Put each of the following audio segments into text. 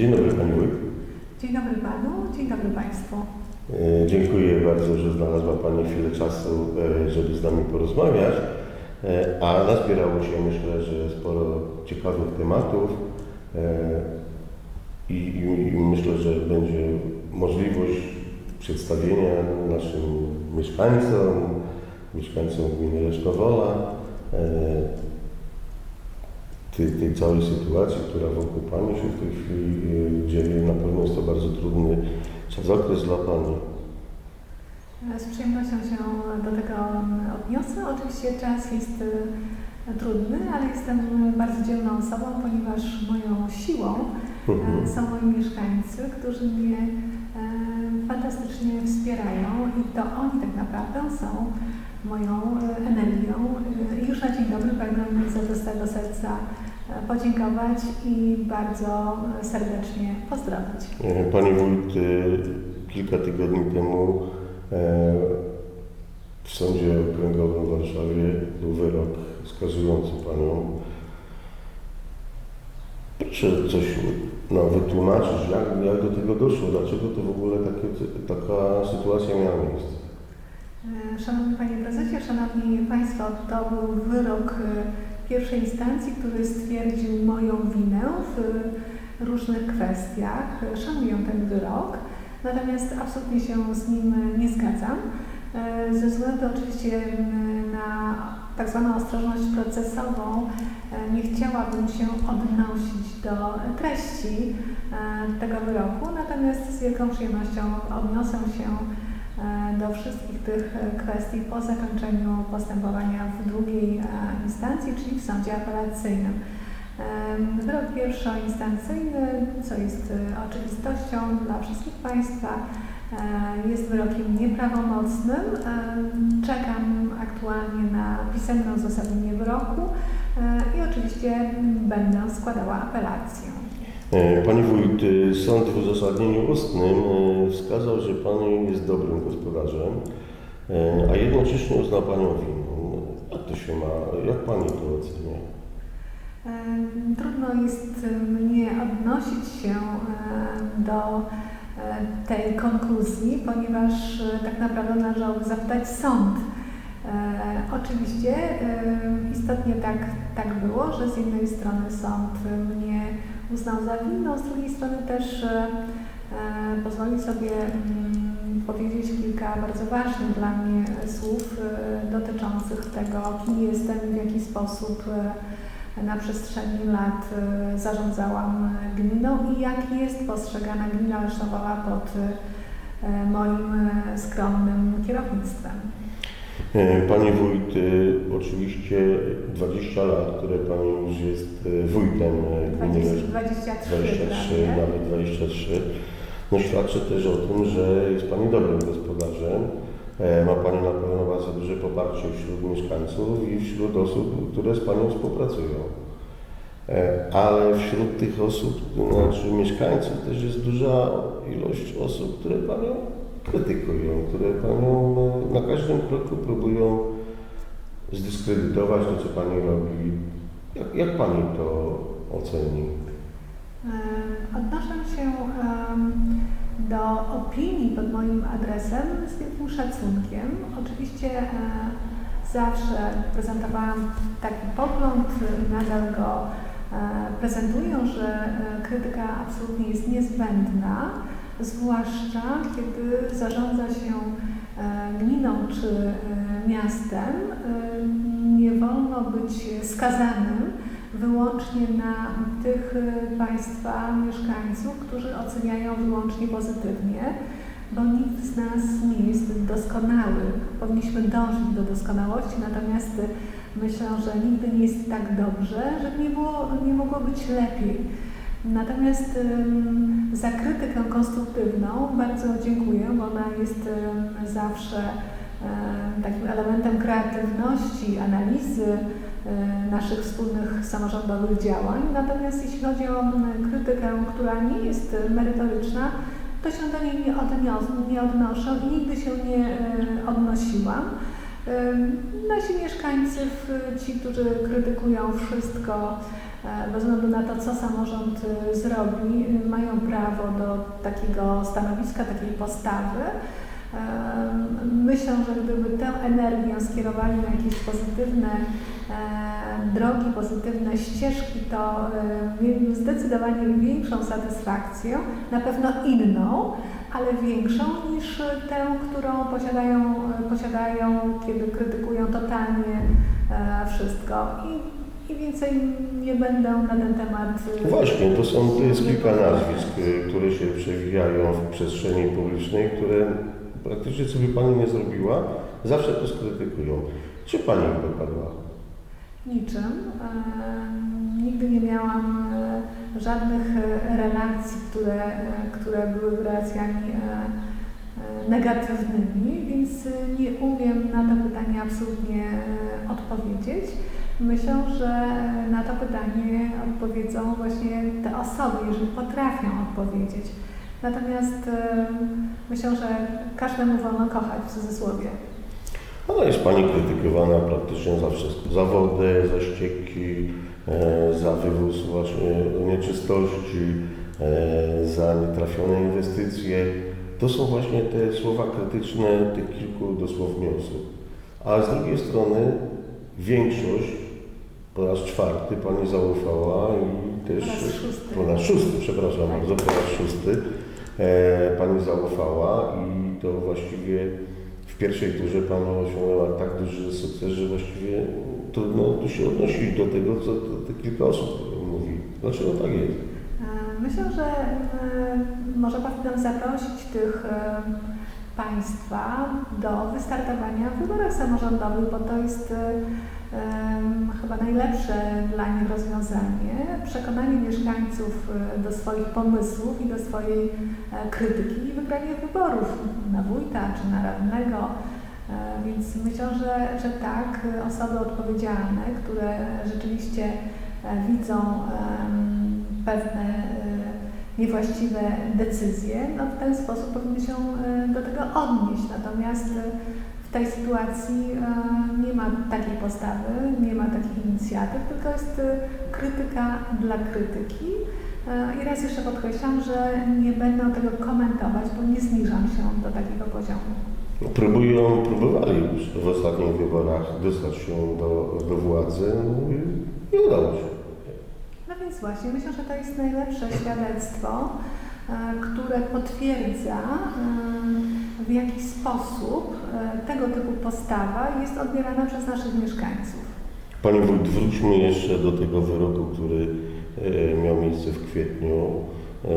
Dzień dobry Pani Wójt. Dzień dobry Panu, dzień dobry Państwu. E, Dziękuję bardzo, że znalazła Pani chwilę czasu, e, żeby z nami porozmawiać. E, A nazbierało się myślę, że sporo ciekawych tematów i, i, i myślę, że będzie możliwość przedstawienia naszym mieszkańcom, mieszkańcom gminy Lesznowola e, tej, tej całej sytuacji, która wokół Pani się w tej chwili e, dzieje. Na pewno jest to bardzo trudny czasokres dla Pani. Z przyjemnością się do tego odniosę. Oczywiście czas jest e, trudny, ale jestem bardzo dzielną osobą, ponieważ moją siłą e, są moi mieszkańcy, którzy mnie e, fantastycznie wspierają i to oni tak naprawdę są moją e, energią. I już na dzień dobry pragnę za z tego serca podziękować i bardzo serdecznie pozdrowić. Pani Wójt, e, kilka tygodni temu e, w Sądzie Okręgowym w Warszawie był wyrok skazujący Panią. Proszę coś no, wytłumaczyć, jak, jak do tego doszło, dlaczego to w ogóle takie, taka sytuacja miała miejsce. E, Szanowny Panie Prezesie, Szanowni Państwo, to był wyrok e, pierwszej instancji, który stwierdził moją winę w różnych kwestiach. Szanuję ten wyrok, natomiast absolutnie się z nim nie zgadzam. E, Ze względu oczywiście na tak zwaną ostrożność procesową e, nie chciałabym się odnosić do treści e, tego wyroku, natomiast z wielką przyjemnością odniosę się e, do wszystkich tych e, kwestii po zakończeniu postępowania w drugiej e, instancji, czyli w sądzie apelacyjnym. Wyrok pierwszoinstancyjny, co jest e, oczywistością dla wszystkich Państwa, e, jest wyrokiem nieprawomocnym. Czekam aktualnie na pisemne uzasadnienie wyroku e, i oczywiście będę składała apelację. E, Pani Wójt, e, sąd w uzasadnieniu ustnym e, wskazał, że Pani jest dobrym gospodarzem, e, a jednocześnie uznał Panią winną. Jak to się ma, jak Pani to ocenia? Em, Trudno jest mnie odnosić się do e, tej konkluzji, ponieważ e, tak naprawdę należałoby zapytać sąd. E, Oczywiście istotnie tak, tak było, że z jednej strony sąd mnie uznał za winną, z drugiej strony też e, e, pozwolił sobie mm, powiedzieć kilka bardzo ważnych dla mnie słów e, dotyczących tego, kim jestem w jaki sposób na przestrzeni lat zarządzałam gminą i jak jest postrzegana gmina Lesznowola pod moim skromnym kierownictwem. E, Pani Wójt, e, oczywiście 20 lat, które Pani już jest e, wójtem gminy 20, Leszno- 23, 23, prawie. nawet 23, no świadczy też o tym, że jest Pani dobrym gospodarzem. Ma Pani na pewno bardzo duże poparcie wśród mieszkańców i wśród osób, które z Panią współpracują. Ale wśród tych osób, znaczy mieszkańców, też jest duża ilość osób, które Panią krytykują, które Panią e, na każdym kroku próbują zdyskredytować to, co Pani robi. Jak, jak Pani to oceni? E, Odnoszę się do opinii pod moim adresem z wielkim szacunkiem. Oczywiście e, zawsze prezentowałam taki pogląd, nadal go prezentuję, że krytyka absolutnie jest niezbędna, zwłaszcza kiedy zarządza się e, gminą czy e, miastem. E, Nie wolno być skazanym wyłącznie na tych Państwa mieszkańców, którzy oceniają wyłącznie pozytywnie, bo nikt z nas nie jest doskonały. Powinniśmy dążyć do doskonałości, natomiast myślę, że nigdy nie jest tak dobrze, żeby nie, było, nie mogło być lepiej. Natomiast za krytykę konstruktywną bardzo dziękuję, bo ona jest zawsze takim elementem kreatywności, analizy, naszych wspólnych samorządowych działań. Natomiast jeśli chodzi o krytykę, która nie jest merytoryczna, to się do niej nie, odnios- nie odnoszę i nigdy się nie odnosiłam. Nasi mieszkańcy, ci, którzy krytykują wszystko, bez względu na to, co samorząd e, zrobi, e, mają prawo do takiego stanowiska, takiej postawy. E, Myślę, że gdyby tę energię skierowali na jakieś pozytywne e, drogi, pozytywne ścieżki, to e, mieliby zdecydowanie większą satysfakcję, na pewno inną, ale większą niż tę, którą posiadają, posiadają kiedy krytykują totalnie e, wszystko. I, I więcej nie będę na ten temat. e, Właśnie, to, są, to jest kilka nazwisk, y, które się przewijają w przestrzeni publicznej, które praktycznie by Pani nie zrobiła, zawsze to skrytykują. Czy Pani dopadła? Niczym. E, Nigdy nie miałam e, żadnych e, relacji, które, e, które były relacjami e, e, negatywnymi, więc e, nie umiem na to pytanie absolutnie e, odpowiedzieć. Myślę, że na to pytanie odpowiedzą właśnie te osoby, jeżeli potrafią odpowiedzieć. Natomiast e, myślę, że każdemu wolno kochać w cudzysłowie. Ona jest Pani krytykowana praktycznie za wszystko. Za wodę, za ścieki, e, za wywóz właśnie nieczystości, e, za nietrafione inwestycje. To są właśnie te słowa krytyczne tych kilku dosłownie osób. A z drugiej strony większość po raz czwarty Pani zaufała i też... Po raz szósty. Po raz szósty, przepraszam bardzo, po raz szósty e, Pani zaufała i to właściwie w pierwszej turze Pani osiągnęła tak duży sukces, że właściwie trudno tu się odnosić do tego, co te, te kilka osób mówi. Dlaczego tak jest? E, Myślę, że e, może powinnam zaprosić tych e, Państwa do wystartowania w wyborach samorządowych, bo to jest chyba najlepsze dla nich rozwiązanie. Przekonanie mieszkańców e, do swoich pomysłów i do swojej e, krytyki i wygranie wyborów na wójta czy na radnego. E, Więc myślę, że, że tak, osoby odpowiedzialne, które rzeczywiście widzą pewne niewłaściwe decyzje, no w ten sposób powinny się do tego odnieść. Natomiast w tej sytuacji e, nie ma takiej postawy, nie ma takich inicjatyw, tylko jest e, krytyka dla krytyki. E, I raz jeszcze podkreślam, że nie będę tego komentować, bo nie zniżam się do takiego poziomu. Próbują, próbowali już w ostatnich wyborach dostać się do, do władzy no i nie udało się. No więc właśnie, myślę, że to jest najlepsze świadectwo, które potwierdza, w jaki sposób e, tego typu postawa jest odbierana przez naszych mieszkańców. Panie Wójt, wróćmy jeszcze do tego wyroku, który e, miał miejsce w kwietniu. E,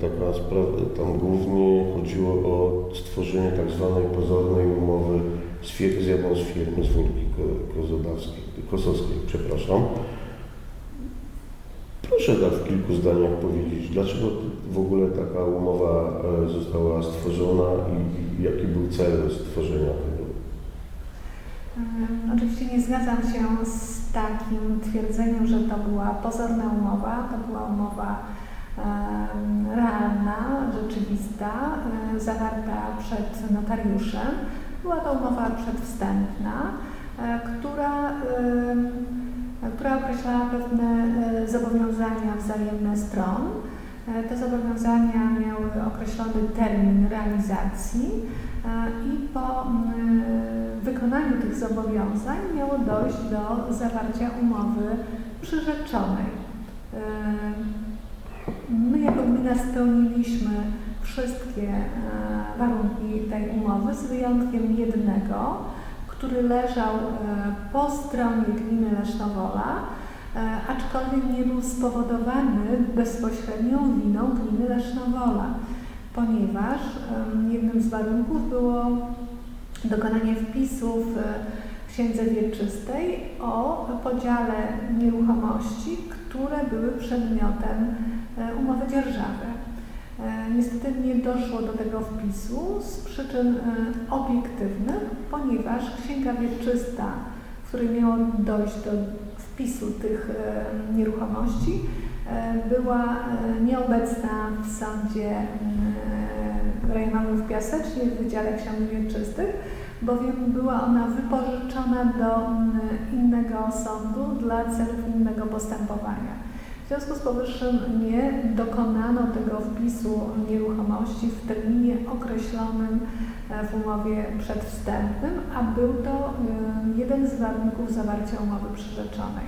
Tak na sprawę, tam głównie chodziło o stworzenie tak zwanej pozornej umowy z, fir- z jedną z firm z Wólki Kosowskiej, przepraszam. Proszę tak w kilku zdaniach powiedzieć, dlaczego w ogóle taka umowa e, została stworzona i, jaki był cel stworzenia tego? E, Oczywiście nie zgadzam się z takim twierdzeniem, że to była pozorna umowa, to była umowa realna, rzeczywista, e, zawarta przed notariuszem. Była to umowa przedwstępna, e, która, która określała pewne zobowiązania wzajemne stron. E, Te zobowiązania miały określony termin realizacji e, i po mm, wykonaniu tych zobowiązań miało dojść do zawarcia umowy przyrzeczonej. E, My jako gmina spełniliśmy wszystkie warunki tej umowy z wyjątkiem jednego, który leżał po stronie gminy Lesznowola, aczkolwiek nie był spowodowany bezpośrednią winą gminy Lesznowola, ponieważ jednym z warunków było dokonanie wpisów e, w księdze wieczystej o podziale nieruchomości, które były przedmiotem e, umowy dzierżawy. E, Niestety nie doszło do tego wpisu z przyczyn e, obiektywnych, ponieważ księga wieczysta, w której miało dojść do wpisu tych e, nieruchomości, e, była e, nieobecna w sądzie e, rejonowym w Piasecznie w Wydziale Ksiąg Wieczystych, bowiem była ona wypożyczona do innego sądu dla celów innego postępowania. W związku z powyższym nie dokonano tego wpisu nieruchomości w terminie określonym w umowie przedwstępnym, a był to e, jeden z warunków zawarcia umowy przyrzeczonej.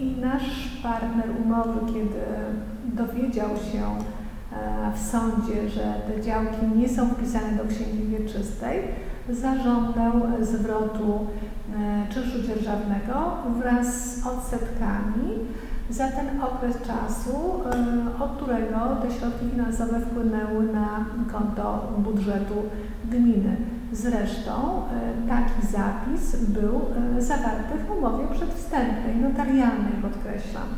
I nasz partner umowy, kiedy dowiedział się e, w sądzie, że te działki nie są wpisane do księgi wieczystej, zażądał zwrotu e, czynszu dzierżawnego wraz z odsetkami za ten okres czasu, e, od którego te środki finansowe wpłynęły na konto budżetu gminy. Zresztą e, taki zapis był e, zawarty w umowie przedwstępnej, notarialnej podkreślam.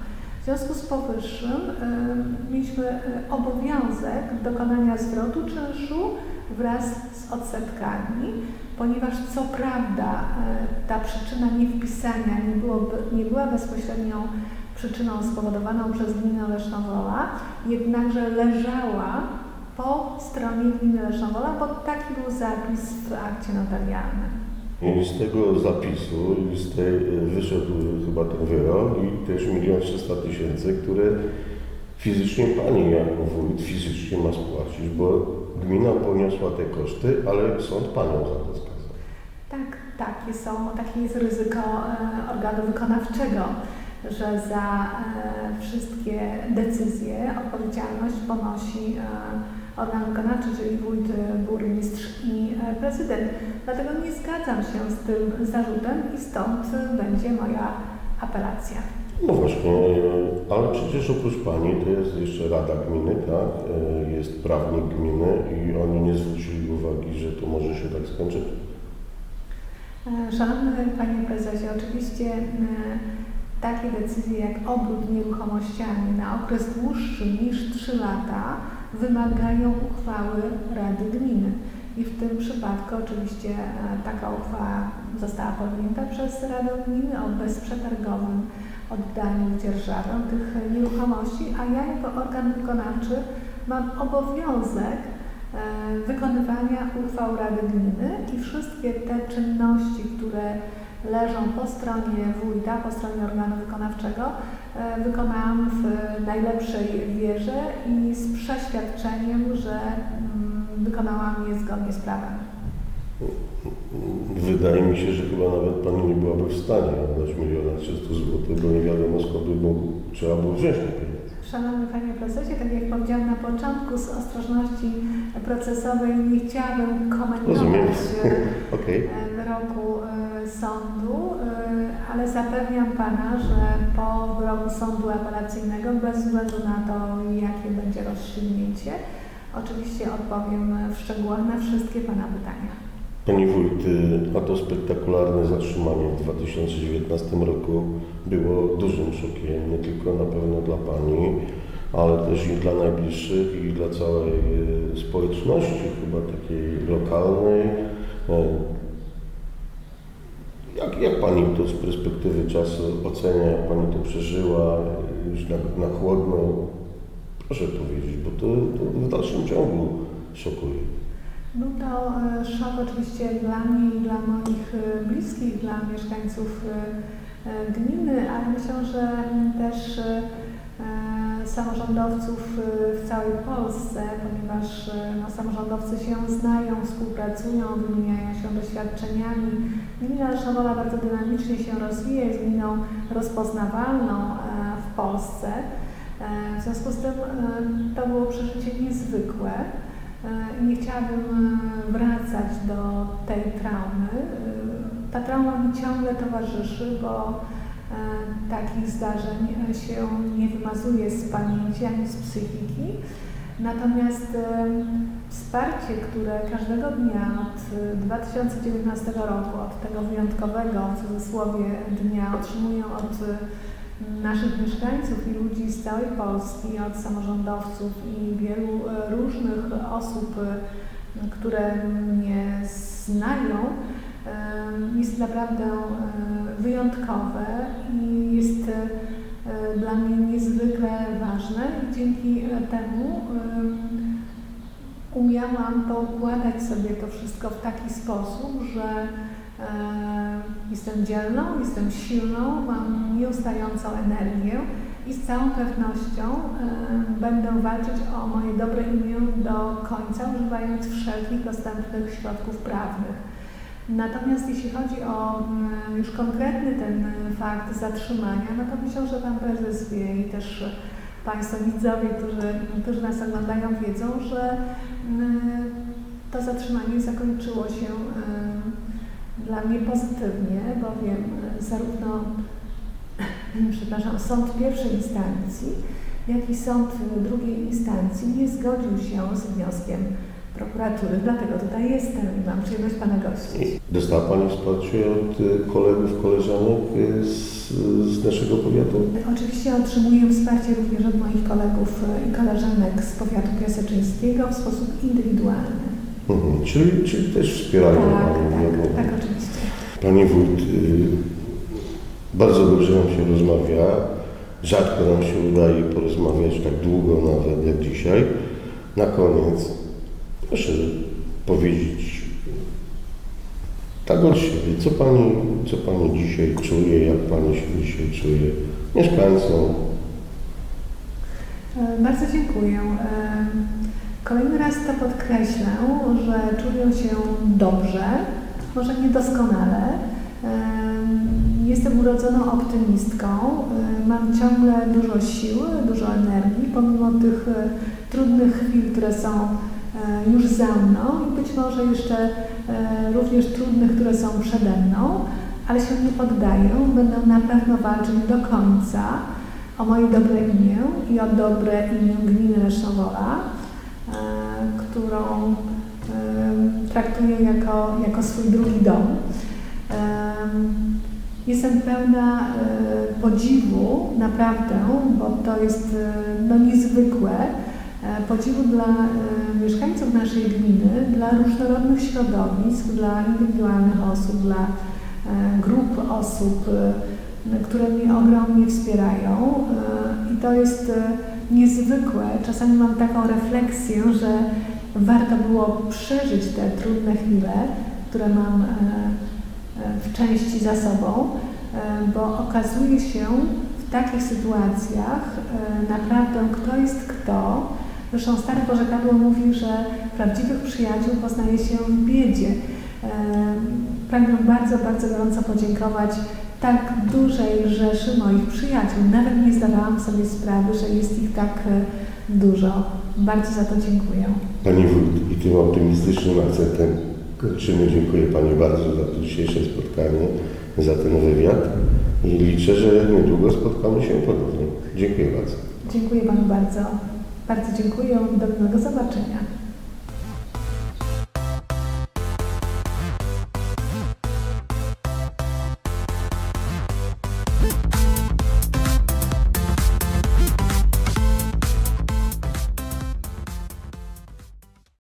W związku z powyższym mieliśmy obowiązek dokonania zwrotu czynszu wraz z odsetkami, ponieważ co prawda ta przyczyna niewpisania nie, byłoby, nie była bezpośrednią przyczyną spowodowaną przez gminę Lesznowola, jednakże leżała po stronie gminy Lesznowola, bo taki był zapis w akcie notarialnym. I z tego zapisu i z tej wyszedł chyba ten wyrok i też milion trzysta tysięcy, które fizycznie pani jako wójt fizycznie ma spłacić, bo gmina poniosła te koszty, ale sąd panią za to skazał. Tak, takie są, takie jest ryzyko e, organu wykonawczego, że za e, wszystkie decyzje odpowiedzialność ponosi e, organ wykonawczy, czyli wójt, e, burmistrz i prezydent. Dlatego nie zgadzam się z tym zarzutem i stąd będzie moja apelacja. No właśnie, ale przecież oprócz pani to jest jeszcze Rada Gminy, tak? Jest prawnik gminy i oni nie zwrócili uwagi, że to może się tak skończyć. Szanowny Panie Prezesie, oczywiście takie decyzje jak obrót nieruchomościami na okres dłuższy niż 3 lata wymagają uchwały Rady Gminy. I w tym przypadku oczywiście e, taka uchwała została podjęta przez Radę Gminy o bezprzetargowym oddaniu w dzierżawę tych nieruchomości, a ja jako organ wykonawczy mam obowiązek e, wykonywania uchwał Rady Gminy i wszystkie te czynności, które leżą po stronie wójta, po stronie organu wykonawczego, e, wykonałam w najlepszej wierze i z przeświadczeniem, że mm, wykonałam je zgodnie z prawem. Wydaje mi się, że chyba nawet pani nie byłaby w stanie oddać miliona 300 zł, bo nie wiadomo skąd by mógł, trzeba było wziąć te pieniądze. Szanowny Panie Prezesie, tak jak powiedziałam na początku, z ostrożności procesowej nie chciałabym Rozumiem. komentować e, wyroku e, sądu, e, ale zapewniam Pana, że po wyroku sądu apelacyjnego, bez względu na to, jakie będzie rozstrzygnięcie, oczywiście odpowiem w szczegółach na wszystkie Pana pytania. Pani wójt, y, a to spektakularne zatrzymanie w 2019 roku było dużym szokiem, nie tylko na pewno dla Pani, ale też i dla najbliższych i dla całej y, społeczności, chyba takiej lokalnej. Jak, jak Pani to z perspektywy czasu ocenia, jak Pani to przeżyła już na, na chłodno? Proszę powiedzieć, bo to, to w dalszym ciągu szokuje. Był to e, szok oczywiście dla mnie i dla moich e, bliskich, dla mieszkańców e, gminy, ale myślę, że też samorządowców e, w całej Polsce, ponieważ e, no, samorządowcy się znają, współpracują, wymieniają się doświadczeniami. Gmina Lesznowola bardzo dynamicznie się rozwija, jest gminą rozpoznawalną e, w Polsce. E, W związku z tym e, to było przeżycie niezwykłe. Nie chciałabym wracać do tej traumy. Ta trauma mi ciągle towarzyszy, bo takich zdarzeń e, się nie wymazuje z pamięci ani z psychiki. Natomiast e, wsparcie, które każdego dnia od e, 2019 roku, od tego wyjątkowego w cudzysłowie dnia otrzymują od e, naszych mieszkańców i ludzi z całej Polski, od samorządowców i wielu e, różnych osób, e, które mnie znają, e, jest naprawdę e, wyjątkowe i jest e, dla mnie niezwykle ważne i dzięki temu umiałam poukładać sobie to wszystko w taki sposób, że e, jestem dzielną, jestem silną, mam nieustającą energię i z całą pewnością będę walczyć o moje dobre imię do końca, używając wszelkich dostępnych środków prawnych. Natomiast jeśli chodzi o mm, już konkretny ten fakt zatrzymania, no to myślę, że Pan Prezes wie i też Państwo widzowie, którzy, którzy nas oglądają wiedzą, że mm, to zatrzymanie zakończyło się e, dla mnie pozytywnie, bowiem zarówno przepraszam, sąd pierwszej instancji, jak i sąd drugiej instancji nie zgodził się z wnioskiem prokuratury. Dlatego tutaj jestem i mam przyjemność Pana gościć. Dostała Pani wsparcie od y, kolegów, koleżanek y, z, z naszego powiatu? Oczywiście otrzymuję wsparcie również od moich kolegów i koleżanek z powiatu piaseczyńskiego w sposób indywidualny. Mhm. Czyli, czyli też wspierają Tak, Pani. no bo- tak, tak, oczywiście. Pani Wójt, y, bardzo dobrze nam się rozmawia. Rzadko nam się udaje porozmawiać tak długo nawet jak dzisiaj. Na koniec proszę powiedzieć tak od siebie, co Pani, co pani dzisiaj czuje, jak Pani się dzisiaj czuje mieszkańcom. E, Bardzo dziękuję. E, Kolejny raz to podkreślę, że czuję się dobrze, może niedoskonale. E, Jestem urodzoną optymistką, mam ciągle dużo sił, dużo energii, pomimo tych trudnych chwil, które są już za mną i być może jeszcze e, również trudnych, które są przede mną, ale się nie poddaję, będę na pewno walczyć do końca o moje dobre imię i o dobre imię gminy Lesznowola, e, którą e, traktuję jako, jako swój drugi dom. E, Jestem pełna e, podziwu, naprawdę, bo to jest e, no, niezwykłe, e, podziwu dla e, mieszkańców naszej gminy, dla różnorodnych środowisk, dla indywidualnych osób, dla e, grup osób, e, które mnie ogromnie wspierają e, i to jest e, niezwykłe. Czasami mam taką refleksję, że warto było przeżyć te trudne chwile, które mam e, w części za sobą, e, bo okazuje się w takich sytuacjach e, naprawdę kto jest kto. Zresztą stare porzekadło mówi, że prawdziwych przyjaciół poznaje się w biedzie. Pragnę bardzo, bardzo gorąco podziękować tak dużej rzeszy moich przyjaciół. Nawet nie zdawałam sobie sprawy, że jest ich tak e, dużo. Bardzo za to dziękuję. Pani Wójt i tym optymistycznym akcentem kończymy. Dziękuję Pani bardzo za to dzisiejsze spotkanie, za ten wywiad i liczę, że niedługo spotkamy się ponownie. Dziękuję bardzo. Dziękuję Panu bardzo. Bardzo dziękuję. Do miłego zobaczenia.